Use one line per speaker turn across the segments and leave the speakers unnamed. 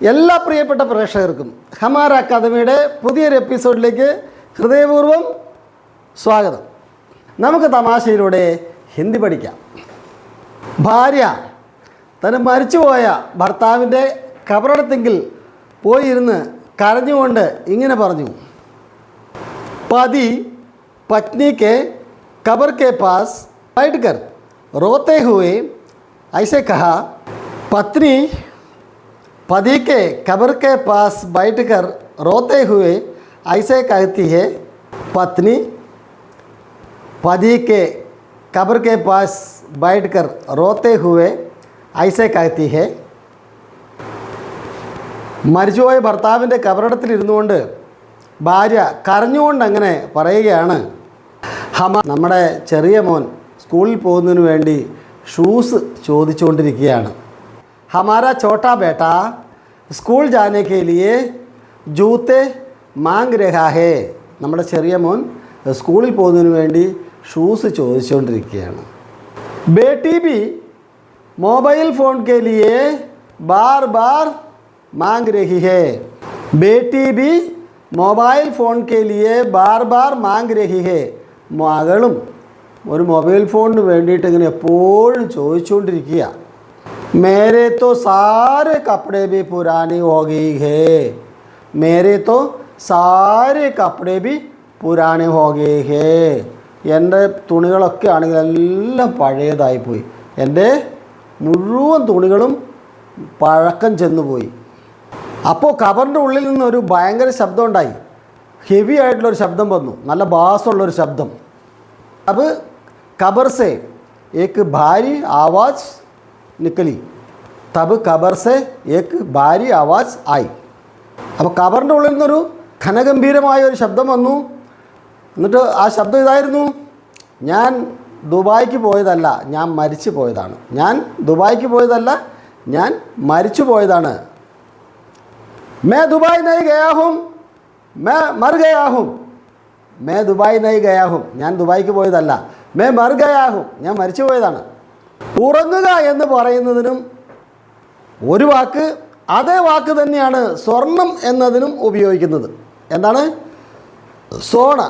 എല്ലാ പ്രിയപ്പെട്ട പ്രേക്ഷകർക്കും ഹമാര അക്കാദമിയുടെ പുതിയൊരു എപ്പിസോഡിലേക്ക് ഹൃദയപൂർവ്വം സ്വാഗതം നമുക്ക് തമാശയിലൂടെ ഹിന്ദി പഠിക്കാം ഭാര്യ തൻ്റെ മരിച്ചുപോയ ഭർത്താവിൻ്റെ കബറടത്തെങ്കിൽ പോയിരുന്ന് കരഞ്ഞുകൊണ്ട് ഇങ്ങനെ പറഞ്ഞു पति पत्नी के कब्र के पास बैठकर रोते हुए ऐसे कहा पत्नी पति के कब्र के पास बैठकर रोते हुए ऐसे कहती है पत्नी पति के कब्र के पास बैठकर रोते हुए ऐसे कहती है മരിച്ചുപോയ ഭർത്താവിൻ്റെ കബറിടത്തിൽ ഇരുന്നുകൊണ്ട് ഭാര്യ കരഞ്ഞുകൊണ്ട് അങ്ങനെ പറയുകയാണ് ഹമ നമ്മുടെ ചെറിയ മോൻ സ്കൂളിൽ പോകുന്നതിന് വേണ്ടി ഷൂസ് ചോദിച്ചുകൊണ്ടിരിക്കുകയാണ് ഹമാര ചോട്ടാ ബേട്ട സ്കൂൾ ജാനെ കെ ലിയെ ജൂത്തെ മാങ് രഹാ ഹേ നമ്മുടെ ചെറിയ മോൻ സ്കൂളിൽ പോകുന്നതിന് വേണ്ടി ഷൂസ് ചോദിച്ചുകൊണ്ടിരിക്കുകയാണ് ബേട്ടി ബി मोबाइल फ़ोन के लिए बार बार मांग रही है बेटी भी മൊബൈൽ ഫോൺ കെ ലിയെ ബാർ ബാർ മാങ് രഹി ഹേ മകളും ഒരു മൊബൈൽ ഫോണിന് വേണ്ടിയിട്ട് ഇങ്ങനെ എപ്പോഴും ചോദിച്ചുകൊണ്ടിരിക്കുക മേരെ തോ സാരെ കപ്പടെ ബി പുരാനി ഹോ ഗയി ഹേ മേരെ തോ സാരെ കപ്പടെ ബി പുരാനി ഹോ ഗയി ഹേ എൻ്റെ തുണികളൊക്കെ ആണെങ്കിൽ എല്ലാം പഴയതായിപ്പോയി എൻ്റെ മുഴുവൻ തുണികളും പഴക്കം ചെന്നുപോയി അപ്പോൾ കബറിൻ്റെ ഉള്ളിൽ നിന്ന് ഒരു ഭയങ്കര ശബ്ദം ഉണ്ടായി ഹെവി ആയിട്ടുള്ളൊരു ശബ്ദം വന്നു നല്ല ബാസമുള്ളൊരു ശബ്ദം अब कबर से एक भारी आवाज़ निकली तब कबर से एक भारी आवाज़ आई അപ്പോൾ കബറിൻ്റെ ഉള്ളിൽ നിന്നൊരു ഘനഗംഭീരമായ ഒരു ശബ്ദം വന്നു എന്നിട്ട് ആ ശബ്ദം ഇതായിരുന്നു ഞാൻ ദുബായ്ക്ക് പോയതല്ല ഞാൻ മരിച്ചു പോയതാണ് ഞാൻ ദുബായ്ക്ക് പോയതല്ല ഞാൻ മരിച്ചു പോയതാണ് മേ ദുബായ് നൈ ഗയാഹും മേ മർ ഗയാഹും മേ ദുബായ് നൈ ഗയാഹും ഞാൻ ദുബായ്ക്ക് പോയതല്ല മേ മർ ഗയാഹും ഞാൻ മരിച്ചു പോയതാണ് ഉറങ്ങുക എന്ന് പറയുന്നതിനും ഒരു വാക്ക് അതേ വാക്ക് തന്നെയാണ് സ്വർണം എന്നതിനും ഉപയോഗിക്കുന്നത്. എന്താണ്? സോണ.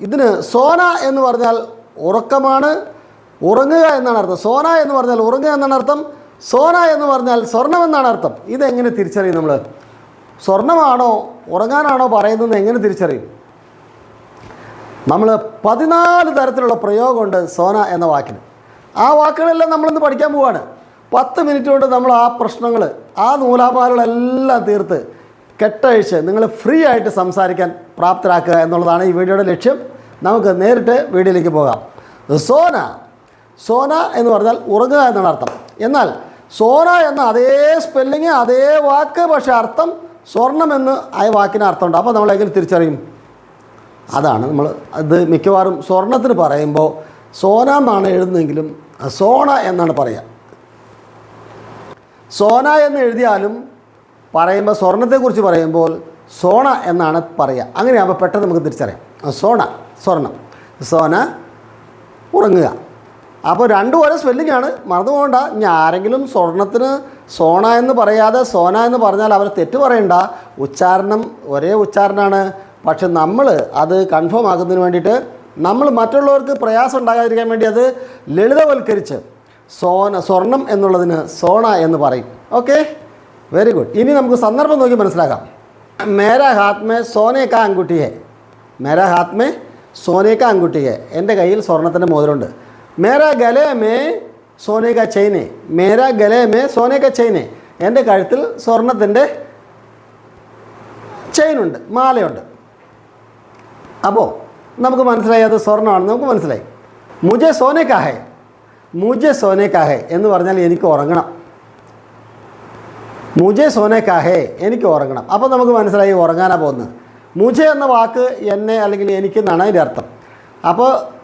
ഇതിന് സോന എന്ന് പറഞ്ഞാൽ ഉറക്കമാണ് ഉറങ്ങുക എന്നാണ് അർത്ഥം. സോന എന്ന് പറഞ്ഞാൽ ഉറങ്ങുക എന്നാണ് അർത്ഥം. സോന എന്ന് പറഞ്ഞാൽ സ്വർണം എന്നാണ് അർത്ഥം. ഇതെങ്ങനെ തിരിച്ചറിയും നമ്മൾ സ്വർണമാണോ ഉറങ്ങാനാണോ പറയുന്നത് എങ്ങനെ തിരിച്ചറിയും? നമ്മൾ പതിനാല് തരത്തിലുള്ള പ്രയോഗമുണ്ട് സോന എന്ന വാക്കിന്. ആ വാക്കുകളെല്ലാം നമ്മളിന്ന് പഠിക്കാൻ പോവാണ്. പത്ത് മിനിറ്റ് കൊണ്ട് നമ്മൾ ആ പ്രശ്നങ്ങൾ ആ നൂലാപാലുകളെല്ലാം തീർത്ത് കെട്ടഴിച്ച് നിങ്ങൾ ഫ്രീ ആയിട്ട് സംസാരിക്കാൻ പ്രാപ്തരാക്കുക എന്നുള്ളതാണ് ഈ വീഡിയോയുടെ ലക്ഷ്യം. നമുക്ക് നേരിട്ട് വീഡിയോയിലേക്ക് പോകാം. സോന സോന എന്ന് പറഞ്ഞാൽ ഉറങ്ങുക എന്നാണ് അർത്ഥം. എന്നാൽ സോന എന്ന അതേ സ്പെല്ലിങ് അതേ വാക്ക് പക്ഷേ അർത്ഥം സ്വർണം എന്ന് ആ വാക്കിന് അർത്ഥമുണ്ട്. അപ്പോൾ നമ്മൾ എങ്ങനെ തിരിച്ചറിയും? അതാണ് നമ്മൾ അത് മിക്കവാറും സ്വർണത്തിന് പറയുമ്പോൾ സോന എന്നാണ് എഴുതുന്നതെങ്കിലും സോണ എന്നാണ് പറയുക സോന എന്ന് എഴുതിയാലും പറയുമ്പോൾ സ്വർണത്തെക്കുറിച്ച് പറയുമ്പോൾ സോണ എന്നാണ് പറയുക അങ്ങനെയാകുമ്പോൾ പെട്ടെന്ന് നമുക്ക് തിരിച്ചറിയാം. സോണ സ്വർണം. സോന ഉറങ്ങുക. അപ്പോൾ രണ്ടും ഓരോ ആണ്. മറന്നു പോകണ്ട. ഇനി ആരെങ്കിലും സ്വർണത്തിന് സോണ എന്ന് പറയാതെ സോന എന്ന് പറഞ്ഞാൽ അവർ തെറ്റ് പറയണ്ട. ഉച്ചാരണം ഒരേ ഉച്ചാരണമാണ് പക്ഷെ നമ്മൾ അത് കൺഫേം ആക്കുന്നതിന് വേണ്ടിയിട്ട് നമ്മൾ മറ്റുള്ളവർക്ക് പ്രയാസം ഉണ്ടാകാതിരിക്കാൻ വേണ്ടി അത് ലളിതവൽക്കരിച്ച് സോന സ്വർണം എന്നുള്ളതിന് സോണ എന്ന് പറയും. ഓക്കെ? വെരി ഗുഡ് ഇനി നമുക്ക് സന്ദർഭം നോക്കി മനസ്സിലാക്കാം. മേരാ ഹാത്ത് മേ സോനെ കാ അങ്കുട്ടി ഹെ മേരാ ഹാത്ത് മേ സോനെ അങ്കുട്ടി എന്റെ കയ്യിൽ സ്വർണത്തിന്റെ മോതിരമുണ്ട്. മേരാ ഗലേ മേ സോനെ കാ ചെയിനെ മേരാ ഗലേ മേ സോനെ കാ എന്റെ കഴുത്തിൽ സ്വർണത്തിന്റെ ചെയിനുണ്ട് മാലയുണ്ട്. അപ്പോൾ നമുക്ക് മനസ്സിലായി അത് സ്വർണമാണെന്ന് നമുക്ക് മനസ്സിലായി. മുജെ സോനെ കാഹേ. മുജെ സോനെ കാഹേ എന്ന് പറഞ്ഞാൽ എനിക്ക് ഉറങ്ങണം. മുജെ സോനെ കാഹേ എനിക്ക് ഉറങ്ങണം. അപ്പോൾ നമുക്ക് മനസ്സിലായി ഉറങ്ങാനാണ് പോകുന്നത്. മുജെ എന്ന വാക്ക് എന്നെ അല്ലെങ്കിൽ എനിക്ക് എന്നാണ് അതിന്റെ അർത്ഥം. അപ്പോൾ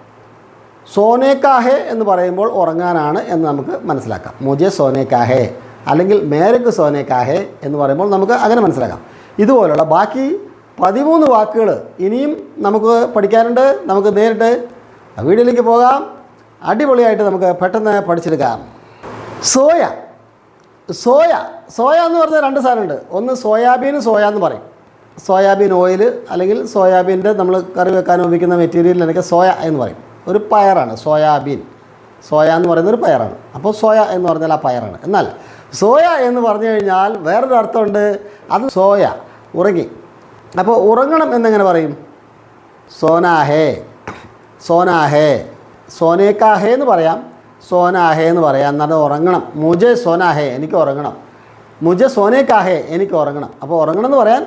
സോനെ കാഹേ എന്ന് പറയുമ്പോൾ ഉറങ്ങാനാണ് എന്ന് നമുക്ക് മനസ്സിലാക്കാം. മുജെ സോനെ കാഹേ അല്ലെങ്കിൽ മേരക്ക് സോനെ കാഹേ എന്ന് പറയുമ്പോൾ നമുക്ക് അങ്ങനെ മനസ്സിലാക്കാം. ഇതുപോലുള്ള ബാക്കി പതിമൂന്ന് വാക്കുകൾ ഇനിയും നമുക്ക് പഠിക്കാനുണ്ട്. നമുക്ക് നേരിട്ട് വീഡിയോയിലേക്ക് പോകാം. അടിപൊളിയായിട്ട് നമുക്ക് പെട്ടെന്ന് പഠിച്ചെടുക്കാം. സോയ. സോയ. സോയ എന്ന് പറഞ്ഞാൽ രണ്ട് സാധനമുണ്ട്. ഒന്ന് സോയാബീൻ സോയ എന്ന് പറയും. സോയാബീൻ ഓയിൽ അല്ലെങ്കിൽ സോയാബീന്റെ നമ്മൾ കറി വെക്കാൻ ഉപയോഗിക്കുന്ന മെറ്റീരിയൽ മെറ്റീരിയലിനൊക്കെ സോയ എന്ന് പറയും. ഒരു പയറാണ് സോയാബീൻ. സോയ എന്ന് പറയുന്ന ഒരു പയറാണ്. അപ്പോൾ സോയ എന്ന് പറഞ്ഞാൽ ആ പയറാണ്. എന്നാൽ സോയ എന്ന് പറഞ്ഞു കഴിഞ്ഞാൽ വേറൊരു അർത്ഥമുണ്ട്. അത് സോയ. ഉറങ്ങി. അപ്പോൾ ഉറങ്ങണം എന്നെങ്ങനെ പറയും? സോനാഹേ സോനാഹേ സോനേക്കാഹേ എന്ന് പറയാം. സോനാഹേ എന്ന് പറയാം. എന്നാൽ ഉറങ്ങണം. മുജെ സോനാഹേ എനിക്ക് ഉറങ്ങണം. മുജെ സോനേക്കാഹേ എനിക്ക് ഉറങ്ങണം. അപ്പോൾ ഉറങ്ങണം എന്ന് പറയാൻ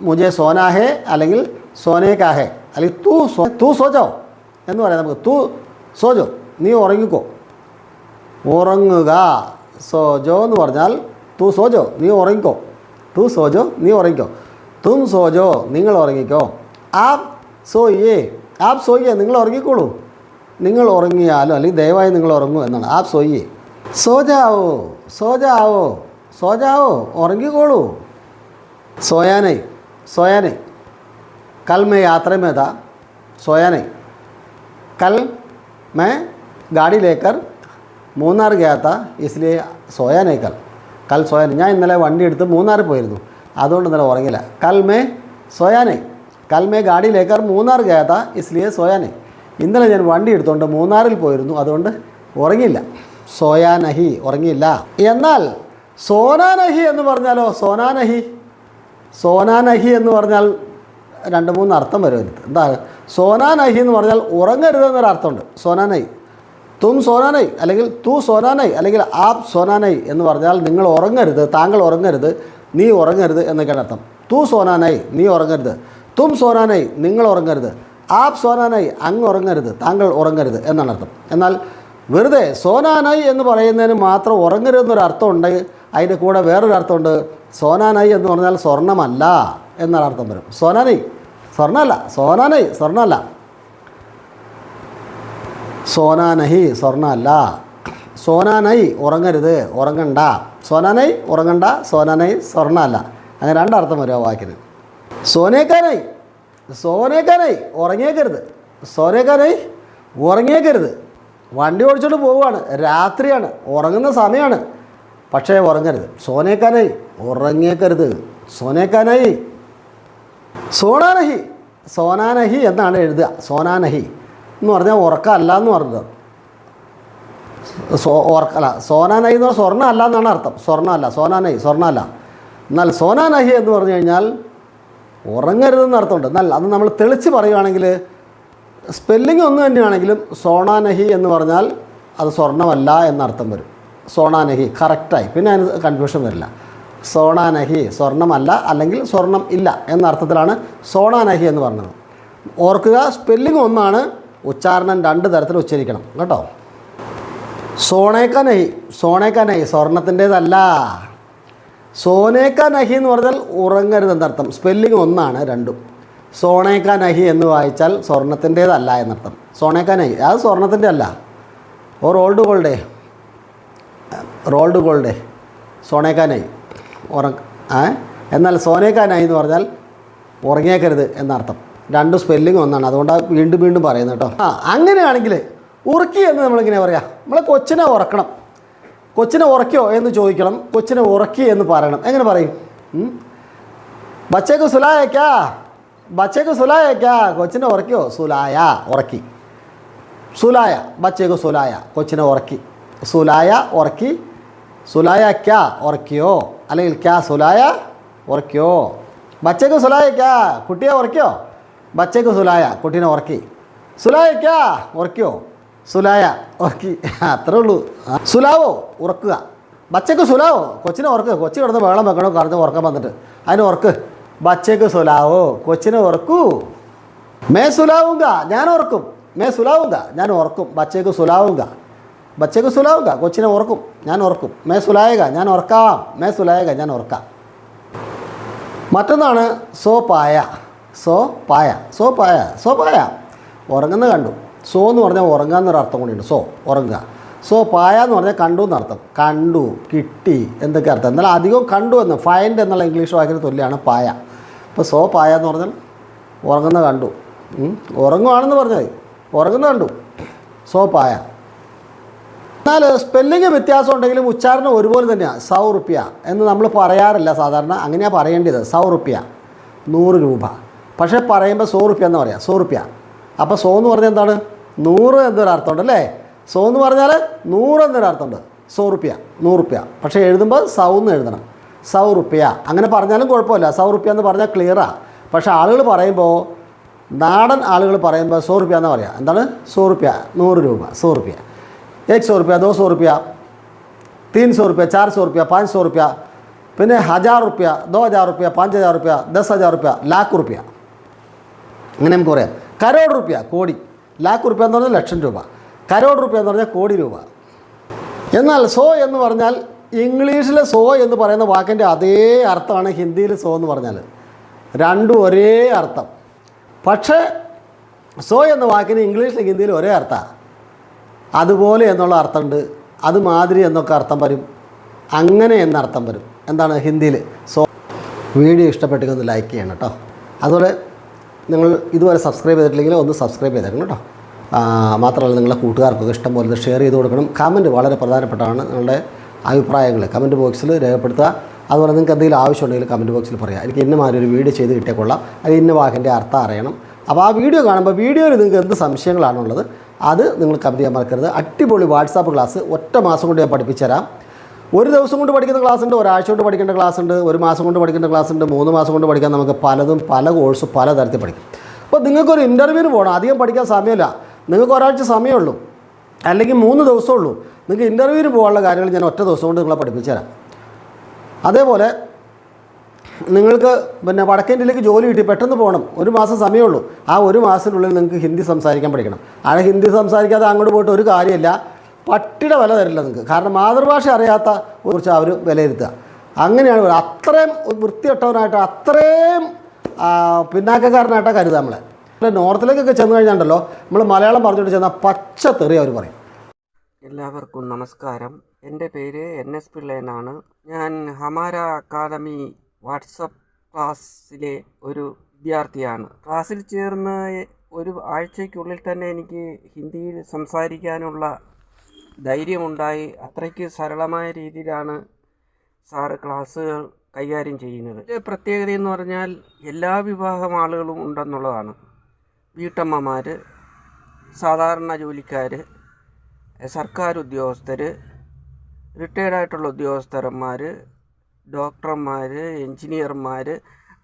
മുജെ സോനാഹേ അല്ലെങ്കിൽ സോനേക്കാഹേ. അല്ലെങ്കിൽ തൂ സോ തൂ സോജോ എന്ന് പറയാം നമുക്ക്. തൂ സോജോ നീ ഉറങ്ങിക്കോ. ഉറങ്ങുക. സോജോ എന്ന് പറഞ്ഞാൽ തൂ സോജോ നീ ഉറങ്ങിക്കോ. തൂ സോജോ നീ ഉറങ്ങിക്കോ. തും സോജോ നിങ്ങൾ ഉറങ്ങിക്കോ. ആപ് സോയേ ആപ് സോയ്യേ നിങ്ങൾ ഉറങ്ങിക്കോളൂ. നിങ്ങൾ ഉറങ്ങിയാലോ അല്ലെങ്കിൽ ദയവായി നിങ്ങൾ ഉറങ്ങൂ എന്നാണ്. ആപ് സോയ്യേ. സോജാവോ സോജാവോ സോജാവോ ഉറങ്ങിക്കോളൂ. സോയാനെ സോയാനെ. കൽമേ മേ യാത്രമേത സോയാനെ. കൽ മേ ഗാഡി ലേക്കർ മൂന്നാർ ഗ്യാത്ത ഇസ്ലേ സോയാനെ കൽ. കൽ സോയാനെ. ഞാൻ ഇന്നലെ വണ്ടി എടുത്ത് മൂന്നാർ പോയിരുന്നു. അതുകൊണ്ട് ഇന്നലെ ഉറങ്ങില്ല കൽമേ സോയാനെ. കൽമേ ഗാഡി ലേക്കർ മൂന്നാർ ഗേത ഇസ്ലിയെ സോയാനെ. ഇന്നലെ ഞാൻ വണ്ടി എടുത്തുകൊണ്ട് മൂന്നാറിൽ പോയിരുന്നു അതുകൊണ്ട് ഉറങ്ങിയില്ല. സോയാനഹി ഉറങ്ങിയില്ല. എന്നാൽ സോനാനഹി എന്ന് പറഞ്ഞാലോ? സോനാനഹി? സോനാനഹി എന്ന് പറഞ്ഞാൽ രണ്ട് മൂന്ന് അർത്ഥം വരും എനിക്ക് എന്താ? സോനാനഹി എന്ന് പറഞ്ഞാൽ ഉറങ്ങരുത് എന്നൊരർത്ഥമുണ്ട് സോനാനൈ. തും സോനാനൈ അല്ലെങ്കിൽ തു സോനാനൈ അല്ലെങ്കിൽ ആപ് സോനാനൈ എന്ന് പറഞ്ഞാൽ നിങ്ങൾ ഉറങ്ങരുത് താങ്കൾ ഉറങ്ങരുത്. നീ ഉറങ്ങരുത് എന്നൊക്കെയാണ് അർത്ഥം. തൂ സോനാനായി നീ ഉറങ്ങരുത്. തും സോനാനായി നിങ്ങൾ ഉറങ്ങരുത്. ആപ് സോനാനായി അങ്ങ് ഉറങ്ങരുത്. താങ്കൾ ഉറങ്ങരുത് എന്നാണ് അർത്ഥം. എന്നാൽ വെറുതെ സോനാനായി എന്ന് പറയുന്നതിന് മാത്രം ഉറങ്ങരുത് എന്നൊരു അർത്ഥമുണ്ട് അതിന്റെ കൂടെ വേറൊരു അർത്ഥമുണ്ട്. സോനാനായി എന്ന് പറഞ്ഞാൽ സ്വർണമല്ല എന്നാണ് അർത്ഥം വരും. സോനാനായി സ്വർണമല്ല സോനാനായി സ്വർണമല്ല സോനാനഹി സ്വർണമല്ല സോനാനൈ ഉറങ്ങരുത് ഉറങ്ങണ്ട. സോനാനൈ ഉറങ്ങണ്ട സോനാനൈ സ്വർണമല്ല. അങ്ങനെ രണ്ടർത്ഥം വരും ആ വാക്കിന്. സോനേക്കാനായി സോനേക്കാനായി ഉറങ്ങിയേക്കരുത്. സോനേക്കാനായി ഉറങ്ങിയേക്കരുത്. വണ്ടി ഓടിച്ചോണ്ട് പോവുകയാണ്. രാത്രിയാണ്. ഉറങ്ങുന്ന സമയമാണ് പക്ഷേ ഉറങ്ങരുത്. സോനേക്കാനായി ഉറങ്ങിയേക്കരുത്. സോനേക്കാനായി സോണാനഹി സോനാനഹി എന്നാണ് എഴുതുക. സോനാനഹി എന്ന് പറഞ്ഞാൽ ഉറക്കമല്ല എന്ന് പറഞ്ഞത്. സോ ഓർക്കല. സോനാനഹി എന്ന് പറഞ്ഞാൽ സ്വർണ അല്ല എന്നാണ് അർത്ഥം. സ്വർണ അല്ല സോനാനഹി സ്വർണ അല്ല എന്നാൽ സോനാനഹി എന്ന് പറഞ്ഞു കഴിഞ്ഞാൽ ഉറങ്ങരുതെന്ന് അർത്ഥമുണ്ട്. എന്നാൽ അത് നമ്മൾ തെളിച്ച് പറയുകയാണെങ്കിൽ സ്പെല്ലിംഗ് ഒന്ന് തന്നെയാണെങ്കിലും സോണാനഹി എന്ന് പറഞ്ഞാൽ അത് സ്വർണമല്ല എന്നർത്ഥം വരും. സോണാനഹി കറക്റ്റായി പിന്നെ അതിന് കൺഫ്യൂഷൻ വരില്ല. സോണാനഹി സ്വർണമല്ല അല്ലെങ്കിൽ സ്വർണം ഇല്ല എന്ന അർത്ഥത്തിലാണ് സോണാനഹി എന്ന് പറഞ്ഞത്. ഓർക്കുക സ്പെല്ലിംഗ് ഒന്നാണ് ഉച്ചാരണം രണ്ട് തരത്തിൽ ഉച്ചരിക്കണം. കേട്ടോ? സോണേക്ക നഹി സോണേക്ക നഹി സ്വർണത്തിന്റേതല്ല. സോനേക്ക നഹി എന്ന് പറഞ്ഞാൽ ഉറങ്ങരുത് എന്നർത്ഥം. സ്പെല്ലിംഗ് ഒന്നാണ് രണ്ടും. സോണേക്ക നഹി എന്ന് വായിച്ചാൽ സ്വർണത്തിന്റേതല്ല എന്നർത്ഥം. സോണേക്ക നഹി അത് സ്വർണത്തിന്റെ അല്ല. ഓർ ഓൾഡ് ഗോൾഡേ. റോൾഡ് ഗോൾഡേ. സോണേക്കാനായി ഉറങ്ങ ഉറ എന്നാൽ സോനേക്കാനായി എന്ന് പറഞ്ഞാൽ ഉറങ്ങിയേക്കരുത് എന്നർത്ഥം. രണ്ട് സ്പെല്ലിംഗ് ഒന്നാണ്. അതുകൊണ്ടാണ് വീണ്ടും വീണ്ടും പറയുന്നത് കേട്ടോ. ആ അങ്ങനെയാണെങ്കിൽ ഉറക്കി എന്ന് നമ്മളിങ്ങനെ പറയാം? നമ്മൾ കൊച്ചിനെ ഉറക്കണം. കൊച്ചിനെ ഉറക്കിയോ എന്ന് ചോദിക്കണം. കൊച്ചിനെ ഉറക്കി എന്ന് പറയണം. എങ്ങനെ പറയും? ബച്ചേക്ക് സുലായക്കാ. ബച്ചേക്ക് സുലായക്കാ. കൊച്ചിനെ ഉറക്കിയോ? സുലായ. ഉറക്കി. സുലായ. ബച്ചേക്ക് സുലായ. കൊച്ചിനെ ഉറക്കി. സുലായ ഉറക്കി. സുലായ ക്യാ ഉറക്കിയോ? അല്ലെങ്കിൽ ക്യാ സുലായ? ഉറക്കിയോ? ബച്ചേക്ക് സുലായ ക്യാ കുട്ടിയെ ഉറക്കിയോ? ബച്ചേക്ക് സുലായ. കുട്ടീനെ ഉറക്കി. സുലായ ക്യാ ഉറക്കിയോ? സുലായ ഉറക്കി. അത്രേ ഉള്ളൂ. സുലാവോ? ഉറക്കുക. ബച്ചക്ക് സുലാവോ? കൊച്ചിനെ ഉറക്ക്. കൊച്ചി കിടന്ന് വെള്ളം വെക്കണോ? കറഞ്ഞ് ഉറക്കം വന്നിട്ട്. അതിന് ഉറക്ക്. ബച്ചക്ക് സുലാവോ? കൊച്ചിനെ ഉറക്കൂ. മേ സുലാവുക ഞാൻ ഉറക്കും. മേ സുലാവുക ഞാൻ ഉറക്കും. ബച്ചയ്ക്ക് സുലാവുക ബച്ചയ്ക്ക് സുലാവുക കൊച്ചിനെ ഉറക്കും. ഞാൻ ഉറക്കും. മേ സുലായക. ഞാൻ ഉറക്കാം. മേ സുലായക. ഞാൻ ഉറക്കാം. മറ്റൊന്നാണ് സോ പായ. സോ പായ. സോ പായ. സോ പായ. ഉറങ്ങുന്ന കണ്ടു. സോ എന്ന് പറഞ്ഞാൽ ഉറങ്ങുക എന്നൊരു അർത്ഥം കൂടിയുണ്ട്. സോ ഉറങ്ങുക. സോ പായ എന്ന് പറഞ്ഞാൽ കണ്ടു എന്നർത്ഥം. കണ്ടു കിട്ടി എന്തൊക്കെ അർത്ഥം. എന്നാൽ അധികം കണ്ടു എന്ന് ഫൈൻഡ് എന്നുള്ള ഇംഗ്ലീഷ് വാക്കിന് തുല്യമാണ് പായ. അപ്പോൾ സോ പായ എന്ന് പറഞ്ഞാൽ ഉറങ്ങുന്ന കണ്ടു. ഉറങ്ങുവാണെന്ന് പറഞ്ഞാൽ ഉറങ്ങുന്ന കണ്ടു. സോ പായ. എന്നാൽ സ്പെല്ലിങ് വ്യത്യാസം ഉണ്ടെങ്കിലും ഉച്ചാരണം ഒരുപോലെ തന്നെയാണ് സൗ റുപ്യ എന്ന് നമ്മൾ പറയാറില്ല സാധാരണ. അങ്ങനെയാണ് പറയേണ്ടത്. സൗ റുപ്യ. നൂറ് രൂപ. പക്ഷേ പറയുമ്പോൾ സോ റുപ്യ എന്ന് പറയാം. സോ റുപ്യ. അപ്പോൾ സോ എന്ന് പറഞ്ഞാൽ എന്താണ് നൂറ് എന്നൊരു അർത്ഥമുണ്ട് അല്ലേ സോ എന്ന് പറഞ്ഞാൽ നൂറ് എന്നൊരു അർത്ഥമുണ്ട് സോ റുപ്യ നൂറ് റുപ്യ പക്ഷേ എഴുതുമ്പോൾ സൗ എന്ന് എഴുതണം സൗ റുപ്യ അങ്ങനെ പറഞ്ഞാലും കുഴപ്പമില്ല സൗ റുപ്യ എന്ന് പറഞ്ഞാൽ ക്ലിയറാണ് പക്ഷേ ആളുകൾ പറയുമ്പോൾ നാടൻ ആളുകൾ പറയുമ്പോൾ സോ റുപ്യ എന്ന് പറയാം എന്താണ് സോ റുപ്യ നൂറ് രൂപ സോ റുപ്യ एक सौ रुपया दो सौ रुपया तीन सौ रुपया चार सौ रुपया पाँच सौ रुपया പിന്നെ ഹജാർ റുപ്യ ദോ ഹജാർ റുപ്യ പാഞ്ച് ഹജാർ റുപ്യ ദസ് ഹജാർ റുപ്യ ലാക്ക് റുപ്യ അങ്ങനെ നമുക്ക് പറയാം കരോട് റുപ്യ കോടി. ലാക്ക് റുപ്യ എന്ന് പറഞ്ഞാൽ ലക്ഷം രൂപ. കരോട് റുപ്യ എന്ന് പറഞ്ഞാൽ കോടി രൂപ. എന്നാൽ സോ എന്ന് പറഞ്ഞാൽ ഇംഗ്ലീഷിലെ സോ എന്ന് പറയുന്ന വാക്കിന്റെ അതേ അർത്ഥമാണ് ഹിന്ദിയിൽ സോ എന്ന് പറഞ്ഞാൽ. രണ്ടും ഒരേ അർത്ഥം. പക്ഷേ സോ എന്ന വാക്കിന് ഇംഗ്ലീഷിലും ഹിന്ദിയിലും ഒരേ അർത്ഥമാണ് അതുപോലെ എന്നുള്ള അർത്ഥമുണ്ട്. അതുമാതിരി എന്നൊക്കെ അർത്ഥം വരും. അങ്ങനെ എന്നർത്ഥം വരും. എന്താണ് ഹിന്ദിയിൽ? സോ. വീഡിയോ ഇഷ്ടപ്പെട്ടെങ്കിൽ ഒന്ന് ലൈക്ക് ചെയ്യണം കേട്ടോ. അതുപോലെ നിങ്ങൾ ഇതുവരെ സബ്സ്ക്രൈബ് ചെയ്തിട്ടില്ലെങ്കിൽ ഒന്ന് സബ്സ്ക്രൈബ് ചെയ്തേക്കണം കേട്ടോ. മാത്രമല്ല നിങ്ങളുടെ കൂട്ടുകാർക്കൊക്കെ ഇഷ്ടം പോലെ ഷെയർ ചെയ്ത് കൊടുക്കണം. കമന്റ് വളരെ പ്രധാനപ്പെട്ടതാണ് നിങ്ങളുടെ അഭിപ്രായങ്ങൾ. കമന്റ് ബോക്സിൽ രേഖപ്പെടുത്തുക. അതുപോലെ നിങ്ങൾക്ക് എന്തെങ്കിലും ആവശ്യമുണ്ടെങ്കിൽ കമന്റ് ബോക്സിൽ പറയാം. എനിക്ക് ഇന്ന മാതിരി ഒരു വീഡിയോ ചെയ്ത് കിട്ടിയാൽ കൊള്ളാം. അത് ഇന്ന വാക്കിന്റെ അർത്ഥം അറിയണം. അപ്പോൾ ആ വീഡിയോ കാണുമ്പോൾ വീഡിയോയിൽ നിങ്ങൾക്ക് എന്ത് സംശയങ്ങളാണുള്ളത് അത് നിങ്ങൾ കമന്റ് ചെയ്യാൻ മറക്കരുത്. അടിപൊളി വാട്സാപ്പ് ക്ലാസ് ഒറ്റ മാസം കൊണ്ട് ഞാൻ പഠിപ്പിച്ചു തരാം ഒരു ദിവസം കൊണ്ട് പഠിക്കുന്ന ക്ലാസ് ഉണ്ട് ഒരാഴ്ച കൊണ്ട് പഠിക്കേണ്ട ക്ലാസ് ഉണ്ട് ഒരു മാസം കൊണ്ട് പഠിക്കേണ്ട ക്ലാസ് ഉണ്ട് മൂന്ന് മാസം കൊണ്ട് പഠിക്കാൻ നമുക്ക് പലതും പല കോഴ്സ് പല തരത്തിൽ പഠിക്കും. അപ്പോൾ നിങ്ങൾക്കൊരു ഇന്റർവ്യൂവിന് പോകണം അധികം പഠിക്കാൻ സമയമില്ല. നിങ്ങൾക്ക് ഒരാഴ്ച സമയമുള്ളൂ അല്ലെങ്കിൽ മൂന്ന് ദിവസമേ ഉള്ളൂ നിങ്ങൾക്ക് ഇന്റർവ്യൂവിന് പോകാനുള്ള കാര്യങ്ങൾ ഞാൻ ഒറ്റ ദിവസം കൊണ്ട് നിങ്ങളെ പഠിപ്പിച്ചു തരാം. അതേപോലെ നിങ്ങൾക്ക് പിന്നെ വടക്കേ ഇന്ത്യയിലേക്ക് ജോലി കിട്ടി പെട്ടെന്ന് പോകണം ഒരു മാസം സമയമുള്ളൂ. ആ ഒരു മാസത്തിനുള്ളിൽ നിങ്ങൾക്ക് ഹിന്ദി സംസാരിക്കാൻ പഠിക്കണം. ആ ഹിന്ദി സംസാരിക്കാതെ അങ്ങോട്ട് പോയിട്ട് ഒരു കാര്യമില്ല. പട്ടിയുടെ വില തരില്ല നിങ്ങൾക്ക് കാരണം മാതൃഭാഷ അറിയാത്ത കുറിച്ച് അവർ വിലയിരുത്തുക. അങ്ങനെയാണ്. അത്രയും വൃത്തികെട്ടവനായിട്ട് അത്രയും പിന്നാക്കക്കാരനായിട്ടാണ് കരുതുക നമ്മളെ. പിന്നെ നോർത്തിലേക്കൊക്കെ ചെന്ന് കഴിഞ്ഞാണ്ടല്ലോ നമ്മൾ മലയാളം പറഞ്ഞുകൊണ്ട് ചെന്നാൽ പച്ച തെറി അവർ പറയും.
എല്ലാവർക്കും നമസ്കാരം. എന്റെ പേര് എൻ എസ് പിള്ള എന്നാണ്. ഞാൻ ഹമാര അക്കാദമി വാട്സപ്പ് ക്ലാസ്സിലെ ഒരു വിദ്യാർത്ഥിയാണ്. ക്ലാസ്സിൽ ചേർന്ന് ഒരു ആഴ്ചയ്ക്കുള്ളിൽ തന്നെ എനിക്ക് ഹിന്ദിയിൽ സംസാരിക്കാനുള്ള ധൈര്യമുണ്ടായി അത്രയ്ക്ക് സരളമായ രീതിയിലാണ് സാറ് ക്ലാസ്സുകൾ കൈകാര്യം ചെയ്യുന്നത്. പ്രത്യേകത എന്ന് പറഞ്ഞാൽ എല്ലാ വിഭാഗം ആളുകളും ഉണ്ടെന്നുള്ളതാണ്. വീട്ടമ്മമാർ സാധാരണ ജോലിക്കാർ സർക്കാർ ഉദ്യോഗസ്ഥർ റിട്ടയർഡായിട്ടുള്ള ഉദ്യോഗസ്ഥന്മാർ ഡോക്ടർമാർ എൻജിനീയർമാർ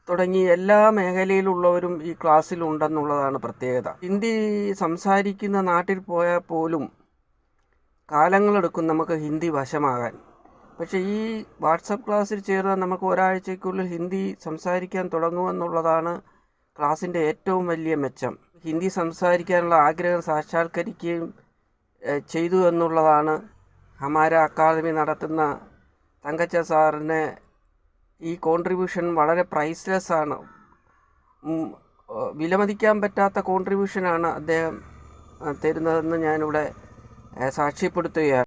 തുടങ്ങി എല്ലാ മേഖലയിലുള്ളവരും ഈ ക്ലാസ്സിലുണ്ടെന്നുള്ളതാണ് പ്രത്യേകത. ഹിന്ദി സംസാരിക്കുന്ന നാട്ടിൽ പോയാൽ പോലും കാലങ്ങളെടുക്കും നമുക്ക് ഹിന്ദി വശമാകാൻ. പക്ഷേ ഈ വാട്സപ്പ് ക്ലാസ്സിൽ ചേർന്നാൽ നമുക്ക് ഒരാഴ്ചയ്ക്കുള്ളിൽ ഹിന്ദി സംസാരിക്കാൻ തുടങ്ങുമെന്നുള്ളതാണ് ക്ലാസ്സിന്റെ ഏറ്റവും വലിയ മെച്ചം. ഹിന്ദി സംസാരിക്കാനുള്ള ആഗ്രഹം സാക്ഷാത്കരിക്കുകയും ചെയ്തു എന്നുള്ളതാണ് ഹമാര അക്കാദമി നടത്തുന്ന തങ്കച്ച സാറിന് ഈ കോൺട്രിബ്യൂഷൻ വളരെ പ്രൈസ്ലെസ് ആണ്. വിലമതിക്കാൻ പറ്റാത്ത കോൺട്രിബ്യൂഷനാണ് അദ്ദേഹം തരുന്നതെന്ന് ഞാനിവിടെ സാക്ഷ്യപ്പെടുത്തുകയാണ്.